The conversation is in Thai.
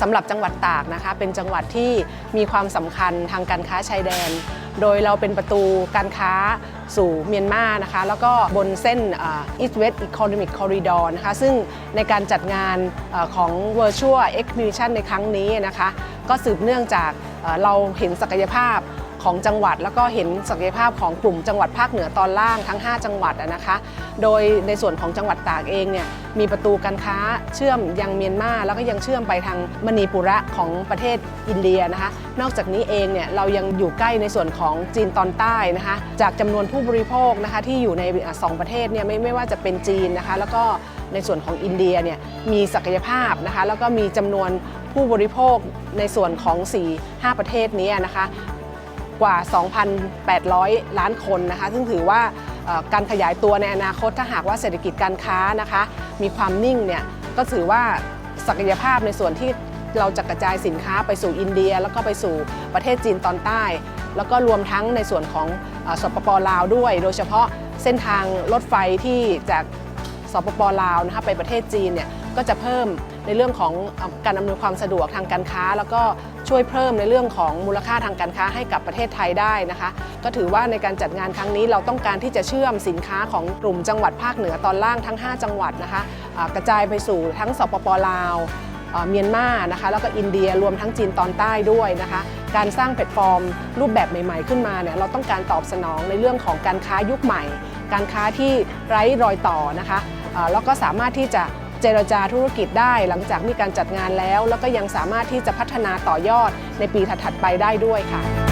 สำหรับจังหวัดตากนะคะเป็นจังหวัดที่มีความสำคัญทางการค้าชายแดน โดยเราเป็นประตูการค้าสู่เมียนมานะคะแล้วก็บนเส้นอ่า East West Economic Corridor นะคะซึ่งในการจัดงานเอ่อของ Virtual Exhibition ในครั้งนี้นะคะก็สืบเนื่องจากเราเห็นศักยภาพ ของจังหวัด แล้วก็เห็นศักยภาพของกลุ่มจังหวัดภาคเหนือตอนล่างทั้ง 5 จังหวัดนะคะ โดยในส่วนของจังหวัดตากเองเนี่ยมีประตูการค้าเชื่อมยังเมียนมาแล้วก็ยังเชื่อมไปทางมณีปุระของประเทศอินเดียนะคะ นอกจากนี้เองเนี่ยเรายังอยู่ใกล้ในส่วนของจีนตอนใต้นะคะ จากจำนวนผู้บริโภคนะคะที่อยู่ในอะสองประเทศเนี่ยไม่ไม่ว่าจะเป็นจีนนะคะ แล้วก็ในส่วนของอินเดียเนี่ยมีศักยภาพนะคะ แล้วก็มีจำนวนผู้บริโภคในส่วนของ 4-5 ประเทศนี้นะคะ กว่า 2,800 ล้านคนนะคะ ซึ่งถือว่าการขยายตัวในอนาคตถ้าหากว่าเศรษฐกิจการค้านะคะ มีความนิ่งเนี่ยก็ถือว่าศักยภาพในส่วนที่เราจะกระจายสินค้าไปสู่อินเดีย แล้วก็ไปสู่ประเทศจีนตอนใต้ แล้วก็รวมทั้งในส่วนของอสปปลาวด้วย โดยเฉพาะเส้นทางรถไฟที่จากสปปลาวนะคะไปประเทศจีนเนี่ยก็จะเพิ่ม ในเรื่องของการอำนวยความสะดวกทางการค้า แล้วก็ช่วยเพิ่มในเรื่องของมูลค่าทางการค้าให้กับประเทศไทยได้นะคะ ก็ถือว่าในการจัดงานครั้งนี้เราต้องการที่จะเชื่อมสินค้าของกลุ่มจังหวัดภาคเหนือตอนล่างทั้ง 5 จังหวัดนะคะอ่ากระจายไปสู่ทั้งสปปลาวเมียนมานะคะแล้วก็อินเดียรวมทั้งจีนตอนใต้ด้วยนะคะ การสร้างแพลตฟอร์มรูปแบบใหม่ ๆ ขึ้นมาเนี่ยเราต้องการตอบสนองในเรื่องของการค้ายุคใหม่ การค้าที่ไร้รอยต่อนะคะแล้วก็สามารถที่จะ เจรจาธุรกิจได้หลังจากมีการจัดงานแล้ว แล้วก็ยังสามารถที่จะพัฒนาต่อยอดในปีถัดๆไปได้ด้วยค่ะ